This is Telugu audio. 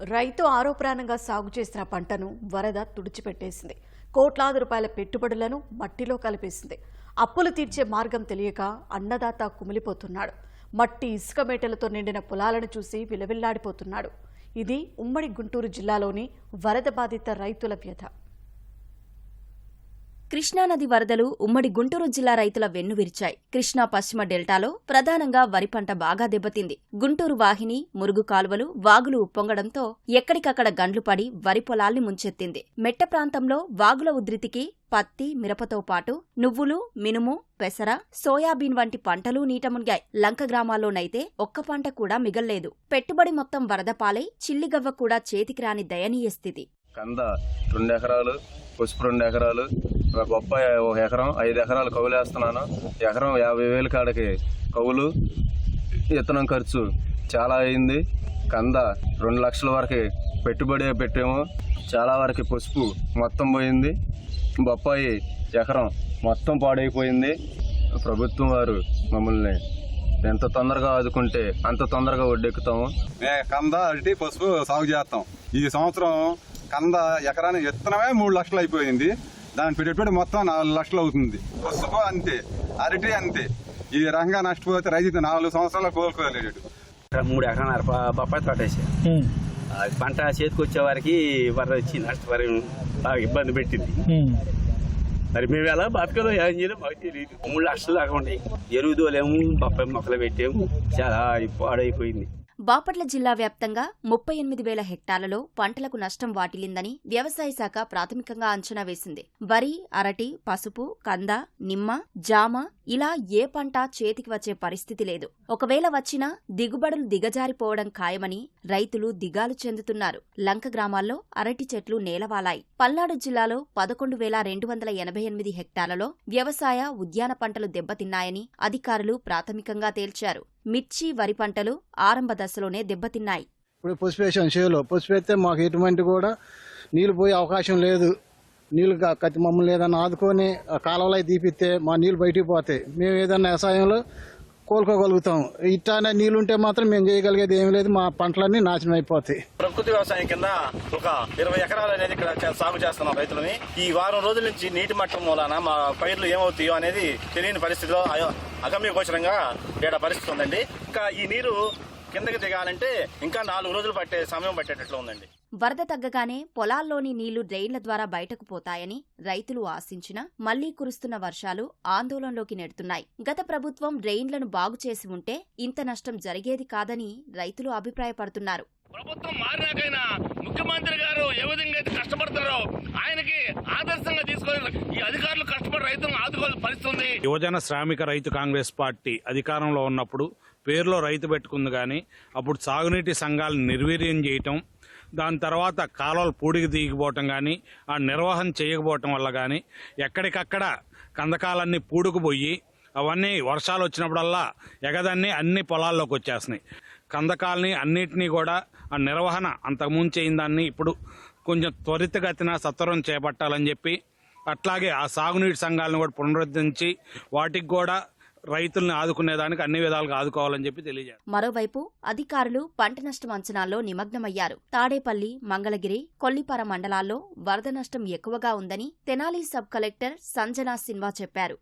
రైతు ఆరోప్రాణంగా సాగు చేసిన పంటను వరద తుడిచిపెట్టేసింది. కోట్లాది రూపాయల పెట్టుబడులను మట్టిలో కలిపేసింది. అప్పులు తీర్చే మార్గం తెలియక అన్నదాత కుమిలిపోతున్నాడు. మట్టి ఇసుక మేటలతో నిండిన పొలాలను చూసి విలవిల్లాడిపోతున్నాడు. ఇది ఉమ్మడి గుంటూరు జిల్లాలోని వరద బాధిత రైతుల వ్యధ. కృష్ణానది వరదలు ఉమ్మడి గుంటూరు జిల్లా రైతుల వెన్నువిరిచాయి కృష్ణా పశ్చిమ డెల్టాలో ప్రధానంగా వరి పంట బాగా దెబ్బతింది. గుంటూరు వాహిని మురుగు కాలువలు వాగులు ఉప్పొంగడంతో ఎక్కడికక్కడ గండ్లు పడి వరి పొలాల్ని ముంచెత్తింది. మెట్ట ప్రాంతంలో వాగుల ఉధృతికి పత్తి మిరపతో పాటు నువ్వులు మినుము పెసర సోయాబీన్ వంటి పంటలు నీట మునిగాయి లంక గ్రామాల్లోనైతే ఒక్క పంట కూడా మిగల్లేదు. పెట్టుబడి మొత్తం వరదపాలై చిల్లిగవ్వ కూడా చేతికి రాని దయనీయ స్థితి. కంద రెండు ఎకరాలు పసుపు రెండు ఎకరాలు బొప్పాయి ఒక ఎకరం ఐదు ఎకరాలు కవులు వేస్తున్నాను ఎకరం యాభై వేల కాడకి కవులు విత్తనం ఖర్చు చాలా అయింది. కంద రెండు లక్షల వరకు పెట్టుబడి పెట్టాము. చాలా వరకు పసుపు మొత్తం పోయింది. బొప్పాయి ఎకరం మొత్తం పాడైపోయింది. ప్రభుత్వం వారు మమ్మల్ని ఎంత తొందరగా ఆదుకుంటే అంత తొందరగా ఒడ్డెక్కుతాము. మే కంద అరటి పసుపు సాగు చేస్తాం. ఈ సంవత్సరం కంద ఎకరానికి విత్తనమే మూడు లక్షలు అయిపోయింది. దాని పెట్టుబడి మొత్తం నాలుగు లక్షలు అవుతుంది. పసుపు అంతే అరటి అంతే. ఈ రకంగా నష్టపోతే రైతు నాలుగు సంవత్సరాలు కోలుకోలేడు. మూడు ఎకరాలు బొప్పాయి తోట వేసాం. అది పంట చేతికి వచ్చే వారికి వరద వచ్చి నష్టపరి బాగా ఇబ్బంది పెట్టింది. మరి మేము ఎలా బతకదో ఏం చేయలేం మాకు తెలియదు. మూడు లక్షలు దాకా ఉంటాయి. ఎరువు దోలేము బొప్పాయి మొక్కలు పెట్టాము చాలా పాడైపోయింది. బాపట్ల జిల్లా వ్యాప్తంగా ముప్పై ఎనిమిది వేల హెక్టార్లలో పంటలకు నష్టం వాటిల్లిందని వ్యవసాయ శాఖ ప్రాథమికంగా అంచనా వేసింది. వరి అరటి పసుపు కంద నిమ్మ జామ ఇలా ఏ పంట చేతికి వచ్చే పరిస్థితి లేదు. ఒకవేళ వచ్చినా దిగుబడులు దిగజారిపోవడం ఖాయమని రైతులు దిగాలు చెందుతున్నారు. లంక గ్రామాల్లో అరటి చెట్లు నేలవాలాయి. పల్నాడు జిల్లాలో పదకొండు వేల రెండు వందల ఎనభై ఎనిమిది హెక్టార్లలో వ్యవసాయ ఉద్యాన పంటలు దెబ్బతిన్నాయని అధికారులు ప్రాథమికంగా తేల్చారు. మిర్చి వరి పంటలు ఆరంభ దశలోనే దెబ్బతిన్నాయి. ఇప్పుడు పసుపు వేసాం చేలో. పసుపు వేస్తే మాకు ఎటువంటి కూడా నీళ్ళు పోయే అవకాశం లేదు. నీళ్ళు కత్తి మమ్మల్ని ఏదైనా ఆదుకొని ఆ కాలువలో తీపిస్తే మా నీళ్ళు బయటికి పోతాయి. మేము ఏదైనా వ్యవసాయంలో కోలుకోగలుగుతాం. ఇట్లానే నీళ్ళుంటే మాత్రం మేము చేయగలిగేది ఏమి లేదు. మా పంటలన్నీ నాశనం అయిపోతాయి. ప్రకృతి వ్యవసాయం కింద ఒక ఇరవై ఎకరాలు అనేది ఇక్కడ సాగు చేస్తున్నాం రైతులని. ఈ వారం రోజుల నుంచి నీటి మట్టం మూలాన మా పైర్లు ఏమవుతాయో అనేది తెలియని పరిస్థితిలో అయ- అగమ్య గోచరంగా ఇక్కడ పరిస్థితి ఉందండి. ఇంకా ఈ నీరు కిందకి దిగాలంటే ఇంకా నాలుగు రోజులు పట్టే సమయం పట్టేటట్లు ఉందండి. వరద తగ్గగానే పొలాల్లోని నీళ్ళు డ్రైన్ల ద్వారా బయటకు పోతాయని రైతులు ఆశించినా మళ్ళీ కురుస్తున్న వర్షాలు ఆందోళనలోకి నెడుతున్నాయి. గత ప్రభుత్వం డ్రైన్లను బాగు చేసి ఉంటే ఇంత నష్టం జరిగేది కాదని రైతులు అభిప్రాయపడుతున్నారు. ప్రభుత్వం మారినాకైనా ముఖ్యమంత్రి గారు ఏ విధంగా అయితే కష్టపడతారో ఆయనకి ఆదర్శంగా తీసుకొని ఈ అధికారులు కష్టపడి రైతులను ఆదుకోవాల్సిన పరిస్థితి ఉంది. యువజన శ్రామిక రైతు కాంగ్రెస్ పార్టీ అధికారంలో ఉన్నప్పుడు పేరులో రైతు పెట్టుకుంది కానీ అప్పుడు సాగునీటి సంఘాలను నిర్వీర్యం చేయటం దాని తర్వాత కాలువలు పూడికి దిగిపోవటం కానీ ఆ నిర్వహణ చేయకపోవటం వల్ల కానీ ఎక్కడికక్కడ కందకాలన్నీ పూడుకుపోయి అవన్నీ వర్షాలు వచ్చినప్పుడల్లా ఎగదన్నీ అన్ని పొలాల్లోకి వచ్చేస్తున్నాయి కందకాలని అన్నిటినీ కూడా ఆ నిర్వహణ అంతకుముందు చేయని దాన్ని ఇప్పుడు కొంచెం త్వరితగతిన సత్వరం చేపట్టాలని చెప్పి అట్లాగే ఆ సాగునీటి సంఘాలను కూడా పునరుద్ధరించి వాటికి కూడా రైతులను ఆదుకునేదానికి అన్ని విధాలుగా ఆదుకోవాలని చెప్పి తెలియజేస్తారు మరోవైపు అధికారులు పంట నష్టం అంచనాల్లో నిమగ్నమయ్యారు. తాడేపల్లి మంగళగిరి కొల్లిపార మండలాల్లో వరద నష్టం ఎక్కువగా ఉందని తెనాలి సబ్ కలెక్టర్ సంజనా సిన్వా చెప్పారు.